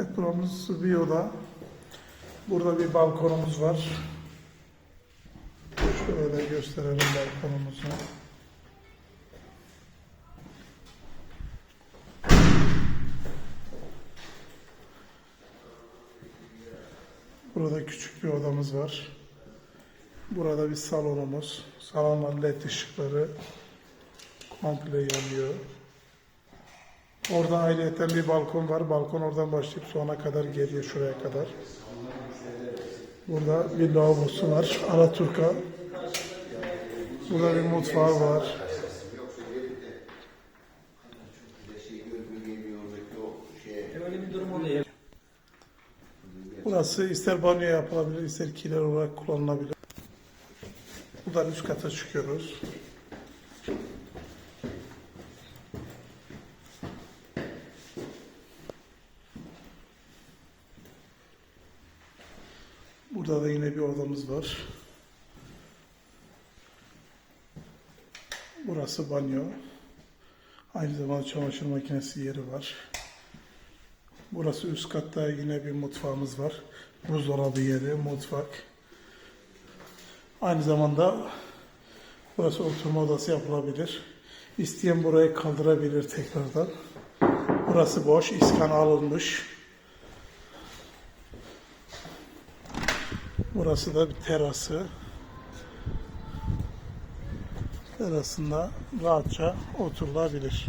Evet buramız bir oda. Burada bir balkonumuz var. Şöyle gösterelim balkonumuzu. Burada küçük bir odamız var. Burada bir salonumuz. Salonların led ışıkları komple yanıyor. Orada ayrıyeten bir balkon var. Balkon oradan başlayıp sona kadar geliyor şuraya kadar. Burada bir lavabosu var. Alaturka. Burada bir mutfağı var. Burası ister banyo yapılabilir, ister kiler olarak kullanılabilir. Buradan üst kata çıkıyoruz. Burada da yine bir odamız var. Burası banyo. Aynı zamanda çamaşır makinesi yeri var. Burası üst katta yine bir mutfağımız var. Buzdolabı yeri, mutfak. Aynı zamanda burası oturma odası yapılabilir. İsteyen burayı kaldırabilir tekrardan. Burası boş, iskan alınmış. Burası da bir terası. Terasında rahatça oturulabilir.